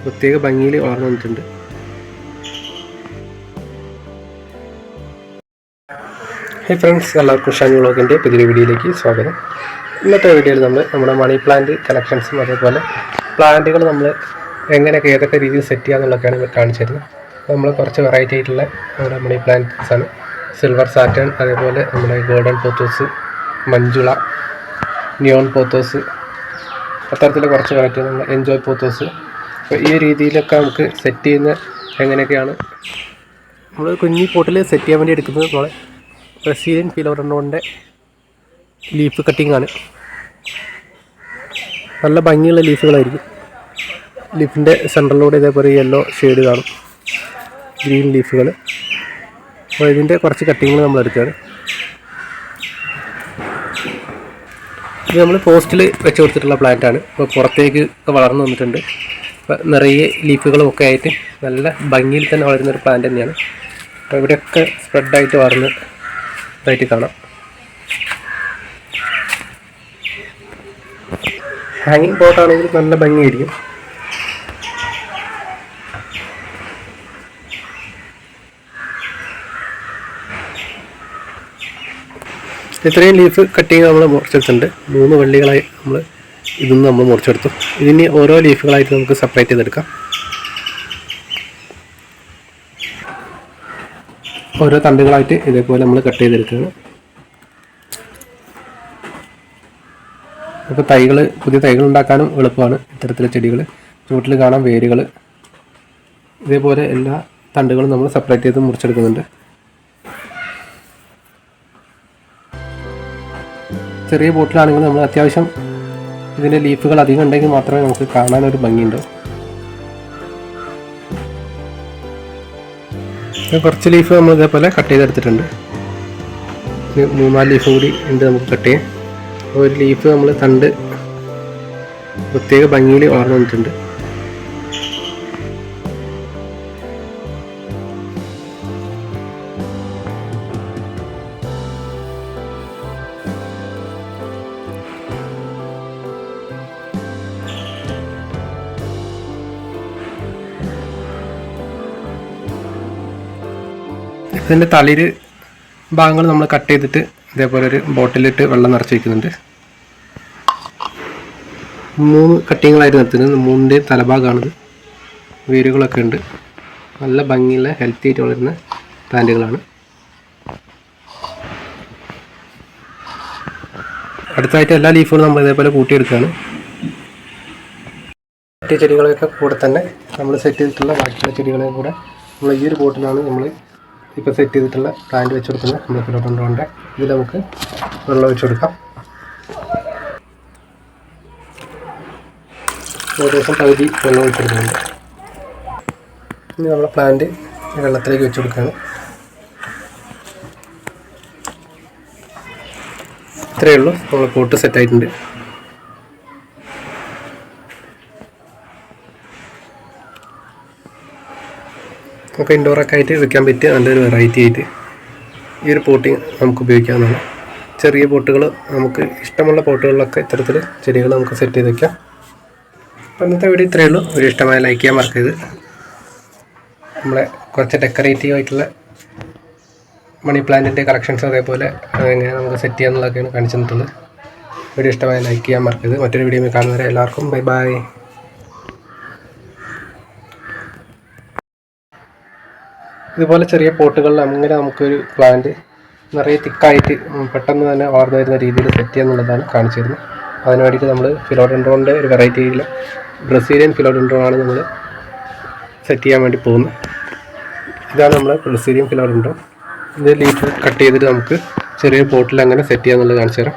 പ്രത്യേക ഭംഗിയിൽ വളർന്നു വന്നിട്ടുണ്ട്. ഹേ ഫ്രണ്ട്സ് എല്ലാവർക്കും ഷാനി വ്ളോഗിന്റെ പുതിയ വീഡിയോയിലേക്ക് സ്വാഗതം. ഇന്നത്തെ വീഡിയോയിൽ നമ്മൾ നമ്മുടെ മണി പ്ലാന്റ് കളക്ഷൻസും അതേപോലെ പ്ലാന്റുകൾ നമ്മൾ എങ്ങനെയൊക്കെ ഏതൊക്കെ രീതിയിൽ സെറ്റ് ചെയ്യാന്നുള്ളതൊക്കെയാണ് കാണിച്ചു തരുന്നത്. നമ്മൾ കുറച്ച് വെറൈറ്റി ആയിട്ടുള്ള നമ്മുടെ മണി പ്ലാന്റ്സാണ് സിൽവർ സാറ്റേൺ അതേപോലെ നമ്മുടെ golden pothos Manjula neon pothos അത്തരത്തിലെ കുറച്ച് വെറൈറ്റി നമ്മൾ എൻജോയ് പോത്തോസ് അപ്പോൾ ഈ രീതിയിലൊക്കെ നമുക്ക് സെറ്റ് ചെയ്യുന്ന എങ്ങനെയൊക്കെയാണ്? നമ്മൾ കുഞ്ഞി പോട്ടിൽ സെറ്റ് ചെയ്യാൻ വേണ്ടി എടുക്കുന്നത് നമ്മളെ ബ്രസീലിയൻ ഫിലോറണ്ണോണിന്റെ ലീഫ് കട്ടിംഗ് ആണ്. നല്ല ഭംഗിയുള്ള ലീഫുകളായിരിക്കും ലീഫിന്റെ സെന്ററിലൂടെ ഇതേപോലെ യെല്ലോ ഷെയ്ഡ് കാണും. ഗ്രീൻ ലീഫുകൾ അപ്പോൾ ഇതിന്റെ കുറച്ച് കട്ടിങ്ങൾ നമ്മൾ എടുക്കുകയാണ്. ഇത് നമ്മൾ പോസ്റ്റിൽ വെച്ച് കൊടുത്തിട്ടുള്ള പ്ലാന്റ് ആണ്. അപ്പോൾ പുറത്തേക്ക് വളർന്നു വന്നിട്ടുണ്ട്. നിറയെ ലീഫുകളും ഒക്കെ ആയിട്ട് നല്ല ഭംഗിയിൽ തന്നെ വളരുന്ന ഒരു പ്ലാന്റ് തന്നെയാണ്. അപ്പോൾ ഇവിടെയൊക്കെ സ്പ്രെഡായിട്ട് വളർന്ന് ഇതായിട്ട് കാണാം. ഹാങ്ങിങ് പോട്ടാണെങ്കിൽ നല്ല ഭംഗിയായിരിക്കും. ഇത്രയും ലീഫ് കട്ടിങ് നമ്മൾ മുറിച്ചെടുത്തിട്ടുണ്ട് മൂന്ന് വള്ളികളായി നമ്മൾ ഇതൊന്ന് നമ്മൾ മുറിച്ചെടുത്തു. ഇതിന് ഓരോ ലീഫുകളായിട്ട് നമുക്ക് സെപ്പറേറ്റ് ചെയ്തെടുക്കാം. ഓരോ തണ്ടുകളായിട്ട് ഇതേപോലെ നമ്മൾ കട്ട് ചെയ്തെടുക്കുകയാണ്. അപ്പോൾ തൈകൾ പുതിയ തൈകൾ ഉണ്ടാക്കാനും എളുപ്പമാണ് ഇത്തരത്തിലെ ചെടികൾ ചുവട്ടിൽ കാണാം വേരുകൾ ഇതേപോലെ എല്ലാ തണ്ടുകളും നമ്മൾ സെപ്പറേറ്റ് ചെയ്ത് മുറിച്ചെടുക്കുന്നുണ്ട്. ചെറിയ ബോട്ടിലാണെങ്കിൽ നമ്മൾ അത്യാവശ്യം ഇതിന്റെ ലീഫുകൾ അധികം ഉണ്ടെങ്കിൽ മാത്രമേ നമുക്ക് കാണാനൊരു ഭംഗിയുണ്ട്. കുറച്ച് ലീഫ് നമ്മൾ ഇതേപോലെ കട്ട് ചെയ്തെടുത്തിട്ടുണ്ട്. മൂന്നാൽ ലീഫ് കൂടി ഉണ്ട് നമുക്ക് കട്ട് ചെയ്യാൻ. ഒരു ലീഫ് നമ്മൾ തണ്ട് പ്രത്യേക ഭംഗിയിൽ വളർന്നു വന്നിട്ടുണ്ട്. ഇതിന്റെ തളിര് ഭാഗങ്ങൾ നമ്മൾ കട്ട് ചെയ്തിട്ട് ഇതേപോലെ ഒരു ബോട്ടിലിട്ട് വെള്ളം നിറച്ച് വയ്ക്കുന്നുണ്ട് മൂന്ന് കട്ടിങ്ങളായിട്ട് നിർത്തുന്നത് മൂന്നിന്റെയും തലഭാഗമാണിത്. വേരുകളൊക്കെ ഉണ്ട്. നല്ല ഭംഗിയുള്ള ഹെൽത്തി ആയിട്ട് വളരുന്ന പ്ലാന്റുകളാണ് അടുത്തായിട്ട് എല്ലാ ലീഫുകളും നമ്മൾ ഇതേപോലെ കൂട്ടിയെടുക്കുകയാണ്. മറ്റു ചെടികളൊക്കെ കൂടെ തന്നെ നമ്മൾ സെറ്റ് ചെയ്തിട്ടുള്ള ബാക്കിയുള്ള ചെടികളെ കൂടെ നമ്മൾ ഈ ഒരു ബോട്ടിലാണ് നമ്മൾ ഇപ്പോൾ സെറ്റ് ചെയ്തിട്ടുള്ള പ്ലാന്റ് വെച്ച് കൊടുക്കുന്നത് നമ്മൾ ഫിലോട്ടോണ്ടോന്റെ ഇതിൽ നമുക്ക് വെള്ളം വെച്ച് കൊടുക്കാം. ദിവസം പകുതി വെള്ളം ഒഴിച്ച് കൊടുക്കുന്നുണ്ട്. ഇനി നമ്മൾ പ്ലാന്റ് വെള്ളത്തിലേക്ക് വെച്ച് കൊടുക്കുകയാണ്. ഇത്രയേ ഉള്ളൂ. നമ്മൾ പോട്ട് സെറ്റ് നമുക്ക് ഇൻഡോറൊക്കെ ആയിട്ട് വെക്കാൻ പറ്റിയ നല്ലൊരു വെറൈറ്റി ആയിട്ട് ഈ ഒരു പോട്ടിങ് നമുക്ക് ഉപയോഗിക്കാവുന്നതാണ്. ചെറിയ പോട്ടുകൾ നമുക്ക് ഇഷ്ടമുള്ള പോട്ടുകളിലൊക്കെ ഇത്തരത്തിൽ ചെടികൾ നമുക്ക് സെറ്റ് ചെയ്ത് വെക്കാം. അപ്പോൾ ഇന്നത്തെ വീഡിയോ ഇത്രയേ ഉള്ളൂ. ഒരു ഇഷ്ടമായ ലൈക്ക് ചെയ്യാൻ മറക്കരുത്. നമ്മളെ കുറച്ച് ഡെക്കറേറ്റീവ് ആയിട്ടുള്ള മണി പ്ലാന്റിന്റെ കളക്ഷൻസ് അതേപോലെ എങ്ങനെ നമുക്ക് സെറ്റ് ചെയ്യാന്നുള്ളതൊക്കെയാണ് കാണിച്ചു തന്നിട്ടുള്ളത്. വീഡിയോ ഇഷ്ടമായ ലൈക്ക് ചെയ്യാൻ മറക്കരുത്. മറ്റൊരു വീഡിയോ കാണുന്നവരെ എല്ലാവർക്കും ബൈ ബൈ ഇതുപോലെ ചെറിയ പോട്ടുകളിൽ അങ്ങനെ നമുക്കൊരു പ്ലാന്റ് നിറയെ തിക്കായിട്ട് പെട്ടെന്ന് തന്നെ വളർന്നു വരുന്ന രീതിയിൽ സെറ്റ് ചെയ്യാന്നുള്ളതാണ് കാണിച്ചു തരുന്നത് അതിന് വേണ്ടിയിട്ട് നമ്മൾ ഫിലോഡൻഡ്രോണിന്റെ ഒരു വെറൈറ്റിയിൽ ബ്രസീലിയൻ ഫിലോഡൻഡ്രോൺ ആണ് നമ്മൾ സെറ്റ് ചെയ്യാൻ വേണ്ടി പോകുന്നത്. ഇതാണ് നമ്മൾ ബ്രസീലിയൻ ഫിലോഡൻഡ്രോൺ ഇത് ലീഫ് കട്ട് ചെയ്തിട്ട് നമുക്ക് ചെറിയ പോട്ടിൽ അങ്ങനെ സെറ്റ് ചെയ്യാന്നുള്ളത് കാണിച്ചു തരാം